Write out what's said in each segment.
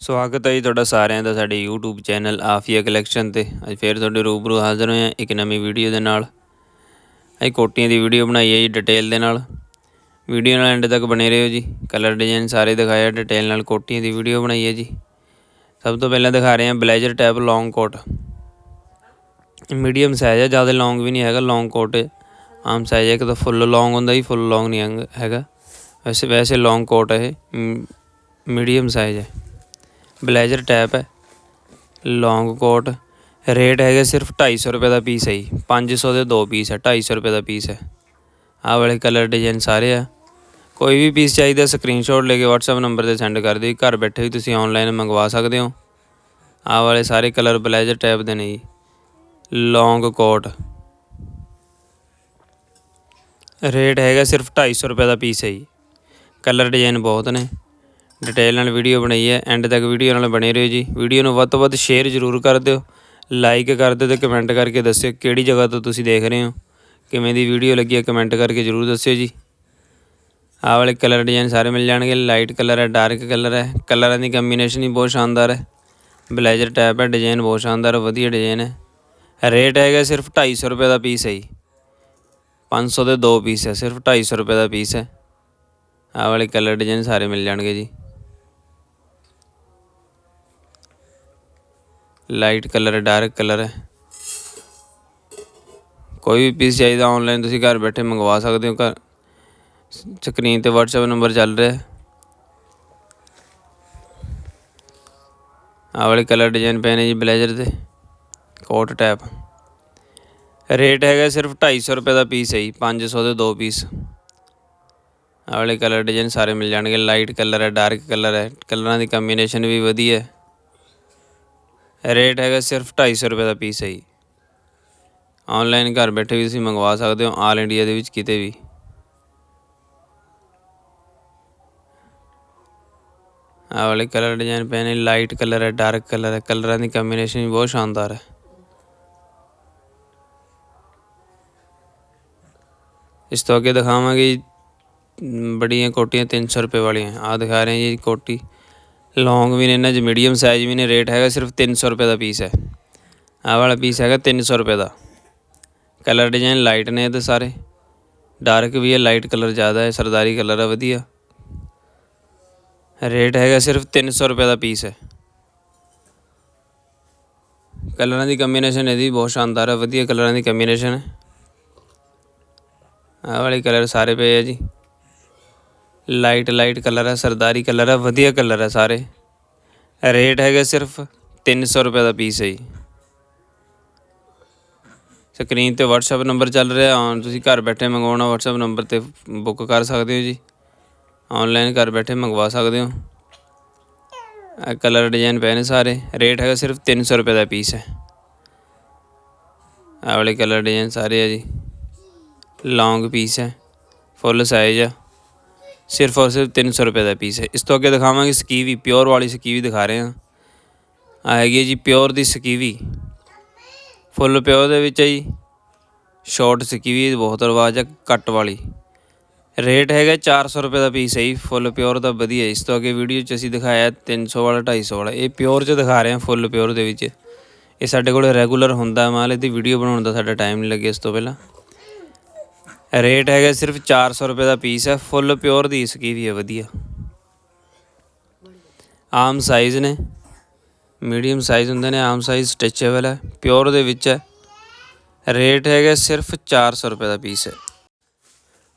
ਸਵਾਗਤ ਹੈ ਜੀ ਤੁਹਾਡਾ ਸਾਰਿਆਂ ਦਾ ਸਾਡੇ YouTube ਚੈਨਲ ਆਫੀਆ ਕਲੈਕਸ਼ਨ ਤੇ। ਅੱਜ ਫੇਰ ਤੁਹਾਡੇ ਰੂਬਰੂ ਹਾਜ਼ਰ ਹੋਏ ਹਾਂ ਇੱਕ ਨਵੀਂ ਵੀਡੀਓ ਦੇ ਨਾਲ। ਅਸੀਂ ਕੋਟੀਆਂ ਦੀ ਵੀਡੀਓ ਬਣਾਈ ਹੈ ਜੀ ਡਿਟੇਲ ਦੇ ਨਾਲ। ਵੀਡੀਓ ਨਾਲ ਐਂਡ ਤੱਕ ਬਣੇ ਰਹੋ ਜੀ। ਕਲਰ ਡਿਜ਼ਾਈਨ ਸਾਰੇ ਦਿਖਾਇਆ ਡਿਟੇਲ ਨਾਲ ਕੋਟੀਆਂ ਦੀ ਵੀਡੀਓ ਬਣਾਈ ਹੈ ਜੀ। ਸਭ ਤੋਂ ਪਹਿਲਾਂ ਦਿਖਾ ਰਹੇ ਹਾਂ blazer type long coat. Medium size ਹੈ ਜ਼ਿਆਦਾ ਲੌਂਗ ਵੀ ਨਹੀਂ ਹੈਗਾ, ਲੌਂਗ ਕੋਟ ਆਮ ਸਾਈਜ਼ ਹੈ ਇੱਕ ਤਾਂ ਫੁੱਲ ਲੌਂਗ ਹੁੰਦਾ ਜੀ, ਫੁੱਲ ਲੌਂਗ ਨਹੀਂ ਹੈਗਾ- ਹੈਗਾ ਵੈਸੇ ਵੈਸੇ ਲੌਂਗ ਕੋਟ ਹੈ ਇਹ। ਮੀਡੀਅਮ ਸਾਈਜ਼ ਹੈ ਬਲੇਜ਼ਰ ਟੈਪ ਹੈ, ਲੌਂਗ ਕੋਟ, ਰੇਟ ਹੈਗਾ ਸਿਰਫ 250 ਰੁਪਏ ਦਾ ਪੀਸ ਹੈ ਜੀ 500 ਦੇ ਦੋ ਪੀਸ ਹੈ 250 ਰੁਪਏ ਦਾ ਪੀਸ ਹੈ। ਆਹ ਵਾਲੇ ਕਲਰ ਡਿਜ਼ਾਈਨ ਸਾਰੇ ਆ। ਕੋਈ ਵੀ ਪੀਸ ਚਾਹੀਦਾ ਸਕਰੀਨਸ਼ਾਟ ਲੈ ਕੇ WhatsApp ਨੰਬਰ ਤੇ ਸੈਂਡ ਕਰ ਦਿਓ ਘਰ ਬੈਠੇ ਵੀ ਤੁਸੀਂ ਆਨਲਾਈਨ ਮੰਗਵਾ ਸਕਦੇ ਹੋ। ਆਹ ਵਾਲੇ ਸਾਰੇ ਕਲਰ ਬਲੇਜ਼ਰ ਟੈਪ ਦੇ ਨੇ ਜੀ। ਲੌਂਗ ਕੋਟ। ਰੇਟ ਹੈਗਾ ਸਿਰਫ 250 ਰੁਪਏ ਦਾ ਪੀਸ ਹੈ ਜੀ। ਕਲਰ ਡਿਜ਼ਾਈਨ ਬਹੁਤ ਨੇ। ਡਿਟੇਲ ਨਾਲ ਵੀਡੀਓ ਬਣਾਈ ਹੈ। ਐਂਡ ਤੱਕ ਵੀਡੀਓ ਨਾਲ ਬਣੇ ਰਹੋ ਜੀ। ਵੀਡੀਓ ਨੂੰ ਵੱਧ ਤੋਂ ਵੱਧ ਸ਼ੇਅਰ ਜ਼ਰੂਰ ਕਰ ਦਿਓ। ਲਾਈਕ ਕਰ ਦਿਓ ਤੇ ਕਮੈਂਟ ਕਰਕੇ ਦੱਸਿਓ ਕਿਹੜੀ ਜਗ੍ਹਾ ਤੋਂ ਤੁਸੀਂ ਦੇਖ ਰਹੇ ਹੋ। ਕਿਵੇਂ ਦੀ ਵੀਡੀਓ ਲੱਗੀ ਹੈ ਕਮੈਂਟ ਕਰਕੇ ਜ਼ਰੂਰ ਦੱਸਿਓ ਜੀ। ਆਹ ਵਾਲੇ ਕਲਰ ਡਿਜ਼ਾਈਨ ਸਾਰੇ ਮਿਲ ਜਾਣਗੇ। ਲਾਈਟ ਕਲਰ ਹੈ, ਡਾਰਕ ਕਲਰ ਹੈ। ਕਲਰਾਂ ਦੀ ਕੰਬੀਨੇਸ਼ਨ ਹੀ ਬਹੁਤ ਸ਼ਾਨਦਾਰ ਹੈ। ਬਲੇਜ਼ਰ ਟੈਪ ਹੈ, ਡਿਜ਼ਾਈਨ ਬਹੁਤ ਸ਼ਾਨਦਾਰ, ਵਧੀਆ ਡਿਜ਼ਾਈਨ ਹੈ। ਰੇਟ ਹੈਗਾ ਸਿਰਫ 250 ਰੁਪਏ ਦਾ ਪੀਸ ਹੈ ਜੀ। 500 ਦੇ ਦੋ ਪੀਸ ਹੈ, ਸਿਰਫ 250 ਰੁਪਏ ਦਾ ਪੀਸ ਹੈ। ਆਹ ਵਾਲੇ ਕਲਰ ਡਿਜ਼ਾਈਨ ਸਾਰੇ ਮਿਲ ਜਾਣਗੇ ਜੀ। ਲਾਈਟ ਕਲਰ ਹੈ ਡਾਰਕ ਕਲਰ। ਹੈ ਕੋਈ ਵੀ ਪੀਸ ਚਾਹੀਦਾ ਆਨਲਾਈਨ ਤੁਸੀਂ ਘਰ ਬੈਠੇ ਮੰਗਵਾ ਸਕਦੇ ਹੋ। ਘਰ ਸਕਰੀਨ ਤੇ WhatsApp ਨੰਬਰ ਚੱਲ ਰਿਹਾ। ਹੈ ਆਹ ਵਾਲੇ ਕਲਰ ਡਿਜ਼ਾਈਨ ਪਏ ਨੇ ਜੀ ਬਲੇਜ਼ਰ ਤੇ ਕੋਟ ਟੈਪ ਰੇਟ ਹੈਗਾ ਸਿਰਫ 250 ਰੁਪਏ ਦਾ ਪੀਸ ਹੈ ਜੀ 500 ਦੇ ਦੋ ਪੀਸ ਆਹ ਵਾਲੇ ਕਲਰ ਡਿਜ਼ਾਈਨ ਸਾਰੇ ਮਿਲ ਜਾਣਗੇ। ਲਾਈਟ ਕਲਰ ਹੈ, ਡਾਰਕ ਕਲਰ ਹੈ। ਕਲਰਾਂ ਦੀ ਕੰਬੀਨੇਸ਼ਨ ਵੀ ਵਧੀਆ ਹੈ। ਰੇਟ ਹੈਗਾ ਸਿਰਫ 250 ਰੁਪਏ ਦਾ ਪੀਸ ਹੈ ਜੀ। ਆਨਲਾਈਨ ਘਰ ਬੈਠੇ ਵੀ ਤੁਸੀਂ ਮੰਗਵਾ ਸਕਦੇ ਹੋ ਆਲ ਇੰਡੀਆ ਦੇ ਵਿੱਚ ਕਿਤੇ ਵੀ। ਆਹ ਵਾਲੇ ਕਲਰ ਡਿਜ਼ਾਈਨ ਪਏ ਨੇ ਲਾਈਟ ਕਲਰ ਹੈ ਡਾਰਕ ਕਲਰ ਹੈ ਕਲਰਾਂ ਦੀ ਕੰਬੀਨੇਸ਼ਨ ਵੀ ਬਹੁਤ ਸ਼ਾਨਦਾਰ ਹੈ। ਇਸ ਤੋਂ ਅੱਗੇ ਦਿਖਾਵਾਂਗੇ ਬੜੀਆਂ ਕੋਟੀਆਂ 300 ਰੁਪਏ ਵਾਲੀਆਂ, ਆਹ ਦਿਖਾ ਰਹੇ ਹਾਂ ਜੀ ਕੋਟੀ। ਲੌਂਗ ਵੀ ਨੇ ਇਹਨਾਂ 'ਚ ਮੀਡੀਅਮ ਸਾਈਜ਼ ਵੀ ਨੇ ਰੇਟ ਹੈਗਾ ਸਿਰਫ 300 ਰੁਪਏ ਦਾ ਪੀਸ ਹੈ। ਆਹ ਵਾਲਾ ਪੀਸ ਹੈਗਾ 300 ਰੁਪਏ ਦਾ। ਕਲਰ ਡਿਜ਼ਾਈਨ ਲਾਈਟ ਨੇ ਇਹਦੇ ਸਾਰੇ। ਡਾਰਕ ਵੀ ਹੈ ਲਾਈਟ ਕਲਰ ਜ਼ਿਆਦਾ ਹੈ, ਸਰਦਾਰੀ ਕਲਰ ਹੈ ਵਧੀਆ। ਰੇਟ ਹੈਗਾ ਸਿਰਫ 300 ਰੁਪਏ ਦਾ ਪੀਸ ਹੈ। ਕਲਰਾਂ ਦੀ ਕੰਬੀਨੇਸ਼ਨ ਇਹਦੀ ਬਹੁਤ ਸ਼ਾਨਦਾਰ ਹੈ, ਵਧੀਆ ਕਲਰਾਂ ਦੀ ਕੰਬੀਨੇਸ਼ਨ ਹੈ। ਆਹ ਵਾਲੇ ਕਲਰ ਸਾਰੇ ਪਏ ਆ ਜੀ। ਲਾਈਟ ਲਾਈਟ ਕਲਰ ਹੈ ਸਰਦਾਰੀ ਕਲਰ ਹੈ ਵਧੀਆ ਕਲਰ ਹੈ ਸਾਰੇ। ਰੇਟ ਹੈਗਾ ਸਿਰਫ 300 ਰੁਪਏ ਦਾ ਪੀਸ ਹੈ ਜੀ। ਸਕਰੀਨ ਤੇ WhatsApp ਨੰਬਰ ਚੱਲ ਰਿਹਾ ਔਨ ਤੁਸੀਂ ਘਰ ਬੈਠੇ ਮੰਗਵਾਉਣਾ, WhatsApp ਨੰਬਰ ਤੇ ਬੁੱਕ ਕਰ ਸਕਦੇ ਹੋ ਜੀ। ਆਨਲਾਈਨ ਘਰ ਬੈਠੇ ਮੰਗਵਾ ਸਕਦੇ ਹੋ। ਇਹ ਕਲਰ ਡਿਜ਼ਾਈਨ ਪਏ ਨੇ ਸਾਰੇ, ਰੇਟ ਹੈਗਾ ਸਿਰਫ 300 ਰੁਪਏ ਦਾ ਪੀਸ ਹੈ। ਆ ਵਾਲੇ ਕਲਰ ਡਿਜ਼ਾਈਨ ਸਾਰੇ ਆ ਜੀ। ਲੌਂਗ ਪੀਸ ਹੈ ਫੁੱਲ ਸਾਈਜ਼ ਆ। ਸਿਰਫ ਔਰ ਸਿਰਫ 300 ਰੁਪਏ ਦਾ ਪੀਸ ਹੈ। ਇਸ ਤੋਂ ਅੱਗੇ ਦਿਖਾਵਾਂਗੇ ਸਕੀਵੀ ਪਿਓਰ ਵਾਲੀ ਸਕੀਵੀ ਦਿਖਾ ਰਹੇ ਹਾਂ। ਆ ਹੈਗੀ ਹੈ ਜੀ ਪਿਓਰ ਦੀ ਸਕੀਵੀ। ਫੁੱਲ ਪਿਓਰ ਦੇ ਵਿੱਚ ਹੈ ਜੀ। ਸ਼ਾਰਟ ਸਕੀਵੀ, ਬਹੁਤ ਰਿਵਾਜ ਹੈ ਕੱਟ ਵਾਲੀ। ਰੇਟ ਹੈਗਾ 400 ਰੁਪਏ ਦਾ ਪੀਸ ਹੈ ਜੀ ਫੁੱਲ ਪਿਓਰ ਦਾ ਵਧੀਆ ਇਸ ਤੋਂ ਅੱਗੇ ਵੀਡੀਓ 'ਚ ਅਸੀਂ ਦਿਖਾਇਆ 300 ਵਾਲਾ 250 ਵਾਲਾ। ਇਹ ਪਿਓਰ 'ਚ ਦਿਖਾ ਰਹੇ ਹਾਂ ਫੁੱਲ ਪਿਓਰ ਦੇ ਵਿੱਚ। ਇਹ ਸਾਡੇ ਕੋਲ ਰੈਗੂਲਰ ਹੁੰਦਾ ਮਾਲ ਇਹਦੀ ਵੀਡੀਓ ਬਣਾਉਣ ਦਾ ਸਾਡਾ ਟਾਈਮ ਨਹੀਂ ਲੱਗਿਆ ਇਸ ਤੋਂ ਪਹਿਲਾਂ। ਰੇਟ ਹੈਗਾ ਸਿਰਫ 400 ਰੁਪਏ ਦਾ ਪੀਸ ਹੈ ਫੁੱਲ ਪਿਓਰ ਦੀ ਇਸਕੀ ਵੀ ਹੈ, ਵਧੀਆ। ਆਮ ਸਾਈਜ਼ ਨੇ ਮੀਡੀਅਮ ਸਾਈਜ਼ ਹੁੰਦੇ ਨੇ, ਆਮ ਸਾਈਜ਼ ਸਟਿਚੇਬਲ ਹੈ ਪਿਓਰ ਦੇ ਵਿੱਚ ਹੈ। ਰੇਟ ਹੈਗਾ ਸਿਰਫ 400 ਰੁਪਏ ਦਾ ਪੀਸ ਹੈ।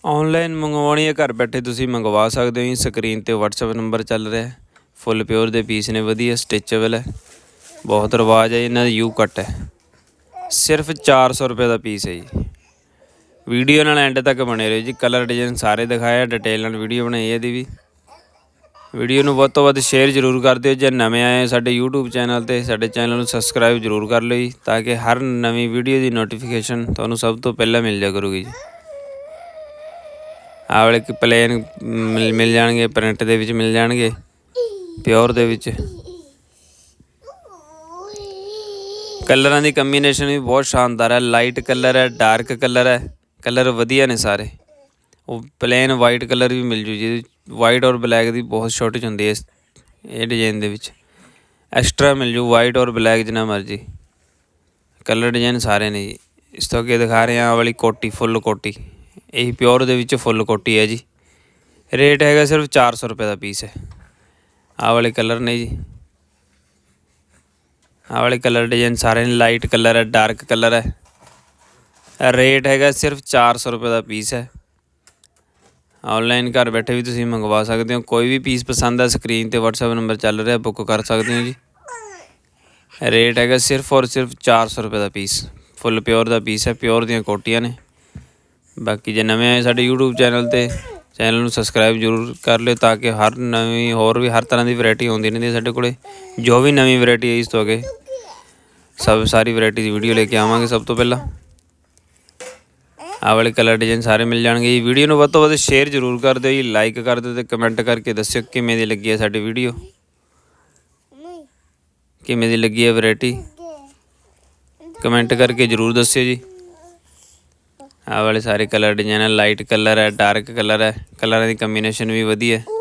ਆਨਲਾਈਨ ਮੰਗਵਾਉਣੀ ਹੈ, ਘਰ ਬੈਠੇ ਤੁਸੀਂ ਮੰਗਵਾ ਸਕਦੇ ਹੋ ਜੀ ਸਕਰੀਨ ਤੇ WhatsApp ਨੰਬਰ ਚੱਲ ਰਿਹਾ ਹੈ। ਫੁੱਲ ਪਿਓਰ ਦੇ ਪੀਸ ਨੇ, ਵਧੀਆ ਸਟਿਚੇਬਲ ਹੈ। ਬਹੁਤ ਰਿਵਾਜ ਹੈ, ਇਹਨਾਂ ਦਾ ਯੂ ਕੱਟ ਹੈ। ਸਿਰਫ 400 ਰੁਪਏ ਦਾ ਪੀਸ ਹੈ ਜੀ। ਵੀਡੀਓ ਨਾਲ ਐਂਡ ਤੱਕ ਬਣੇ ਰਹੋ ਜੀ। ਕਲਰ ਡਿਜ਼ਾਈਨ ਸਾਰੇ ਦਿਖਾਇਆ ਡਿਟੇਲ ਨਾਲ ਵੀਡੀਓ ਬਣਾਈ ਹੈ ਇਹਦੀ ਵੀ। ਵੀਡੀਓ ਨੂੰ ਵੱਧ ਤੋਂ ਵੱਧ ਸ਼ੇਅਰ ਜ਼ਰੂਰ ਕਰ ਦਿਓ। ਜੇ ਨਵੇਂ ਆਏ ਸਾਡੇ YouTube ਚੈਨਲ ਤੇ, ਸਾਡੇ ਚੈਨਲ ਨੂੰ ਸਬਸਕ੍ਰਾਈਬ ਜ਼ਰੂਰ ਕਰ ਲਓ ਜੀ, ਤਾਂ ਕਿ ਹਰ ਨਵੀਂ ਵੀਡੀਓ ਦੀ ਨੋਟੀਫਿਕੇਸ਼ਨ ਤੁਹਾਨੂੰ ਸਭ ਤੋਂ ਪਹਿਲਾਂ ਮਿਲ ਜਾ ਕਰੂਗੀ ਜੀ। ਆਹ ਵਾਲੇ ਕਿ ਪਲੇਨ ਮਿਲ ਮਿਲ ਜਾਣਗੇ ਪ੍ਰਿੰਟ ਦੇ ਵਿੱਚ ਮਿਲ ਜਾਣਗੇ ਪਿਓਰ ਦੇ ਵਿੱਚ। ਕਲਰਾਂ ਦੀ ਕੰਬੀਨੇਸ਼ਨ ਵੀ ਬਹੁਤ ਸ਼ਾਨਦਾਰ ਹੈ। ਲਾਈਟ ਕਲਰ ਹੈ ਡਾਰਕ ਕਲਰ ਹੈ। ਕਲਰ ਵਧੀਆ ਨੇ ਸਾਰੇ। ਉਹ ਪਲੇਨ ਵਾਈਟ ਕਲਰ ਵੀ ਮਿਲ ਜੂ ਜੀ ਵਾਈਟ ਔਰ ਬਲੈਕ ਦੀ ਬਹੁਤ ਸ਼ਾਰਟੇਜ ਹੁੰਦੀ ਹੈ ਇਸ, ਇਹ ਡਿਜ਼ਾਈਨ ਦੇ ਵਿੱਚ। ਐਕਸਟਰਾ ਮਿਲ ਜੂ ਵਾਈਟ ਔਰ ਬਲੈਕ ਜਿੰਨਾ ਮਰਜ਼ੀ। ਕਲਰ ਡਿਜ਼ਾਈਨ ਸਾਰੇ ਨੇ ਜੀ। ਇਸ ਤੋਂ ਅੱਗੇ ਦਿਖਾ ਰਹੇ ਹਾਂ ਆਹ ਵਾਲੀ ਕੋਟੀ, ਫੁੱਲ ਕੋਟੀ। ਇਹ ਪਿਓਰ ਦੇ ਵਿੱਚ ਫੁੱਲ ਕੋਟੀ ਹੈ ਜੀ। ਰੇਟ ਹੈਗਾ ਸਿਰਫ 400 ਰੁਪਏ ਦਾ ਪੀਸ ਹੈ। ਆਹ ਵਾਲੇ ਕਲਰ ਨੇ ਜੀ। ਆਹ ਵਾਲੇ ਕਲਰ ਡਿਜ਼ਾਈਨ ਸਾਰੇ ਨੇ। ਲਾਈਟ ਕਲਰ ਹੈ ਡਾਰਕ ਕਲਰ ਹੈ। ਰੇਟ ਹੈਗਾ ਸਿਰਫ 400 ਰੁਪਏ ਦਾ ਪੀਸ ਹੈ। ਆਨਲਾਈਨ ਘਰ ਬੈਠੇ ਵੀ ਤੁਸੀਂ ਮੰਗਵਾ ਸਕਦੇ ਹੋ। ਕੋਈ ਵੀ ਪੀਸ ਪਸੰਦ ਆ ਸਕਰੀਨ ਤੇ WhatsApp ਨੰਬਰ ਚੱਲ ਰਿਹਾ ਬੁੱਕ ਕਰ ਸਕਦੇ ਹੋ ਜੀ। ਰੇਟ ਹੈਗਾ ਸਿਰਫ ਔਰ ਸਿਰਫ 400 ਰੁਪਏ ਦਾ ਪੀਸ ਫੁੱਲ ਪਿਓਰ ਦਾ ਪੀਸ ਹੈ ਪਿਓਰ ਦੀਆਂ ਕੋਟੀਆਂ ਨੇ। ਬਾਕੀ ਜੇ ਨਵੇਂ ਆਏ ਸਾਡੇ YouTube ਚੈਨਲ ਤੇ ਚੈਨਲ ਨੂੰ ਸਬਸਕ੍ਰਾਈਬ ਜ਼ਰੂਰ ਕਰ ਲਿਓ ਤਾਂ ਕਿ ਹਰ ਨਵੀਂ, ਹੋਰ ਵੀ ਹਰ ਤਰ੍ਹਾਂ ਦੀ ਵੈਰਾਈਟੀ ਆਉਂਦੀ ਰਹਿੰਦੀ ਹੈ ਸਾਡੇ ਕੋਲੇ। ਜੋ ਵੀ ਨਵੀਂ ਵੈਰਾਈਟੀ ਆਈ ਇਸ ਤੋਂ ਅੱਗੇ, ਸਭ ਸਾਰੀ ਵੈਰਾਈਟੀ ਦੀ ਵੀਡੀਓ ਲੈ ਕੇ ਆਵਾਂਗੇ ਸਭ ਤੋਂ ਪਹਿਲਾਂ। ਆਹ ਵਾਲੇ ਕਲਰ ਡਿਜ਼ਾਈਨ ਸਾਰੇ ਮਿਲ ਜਾਣਗੇ ਜੀ। ਵੀਡੀਓ ਨੂੰ ਵੱਧ ਤੋਂ ਵੱਧ ਸ਼ੇਅਰ ਜ਼ਰੂਰ ਕਰ ਦਿਓ ਜੀ। ਲਾਈਕ ਕਰ ਦਿਓ ਤੇ ਕਮੈਂਟ ਕਰਕੇ ਦੱਸਿਓ ਕਿਵੇਂ ਦੀ ਲੱਗੀ ਹੈ ਸਾਡੀ ਵੀਡੀਓ। ਕਿਵੇਂ ਦੀ ਲੱਗੀ ਹੈ ਵੈਰਾਈਟੀ ਕਮੈਂਟ ਕਰਕੇ ਜ਼ਰੂਰ ਦੱਸਿਓ ਜੀ। ਆਹ ਵਾਲੇ ਸਾਰੇ ਕਲਰ ਡਿਜ਼ਾਈਨ ਹੈ ਲਾਈਟ ਕਲਰ ਹੈ ਡਾਰਕ ਕਲਰ ਹੈ ਕਲਰਾਂ ਦੀ ਕੰਬੀਨੇਸ਼ਨ ਵੀ ਵਧੀਆ। ਹੈ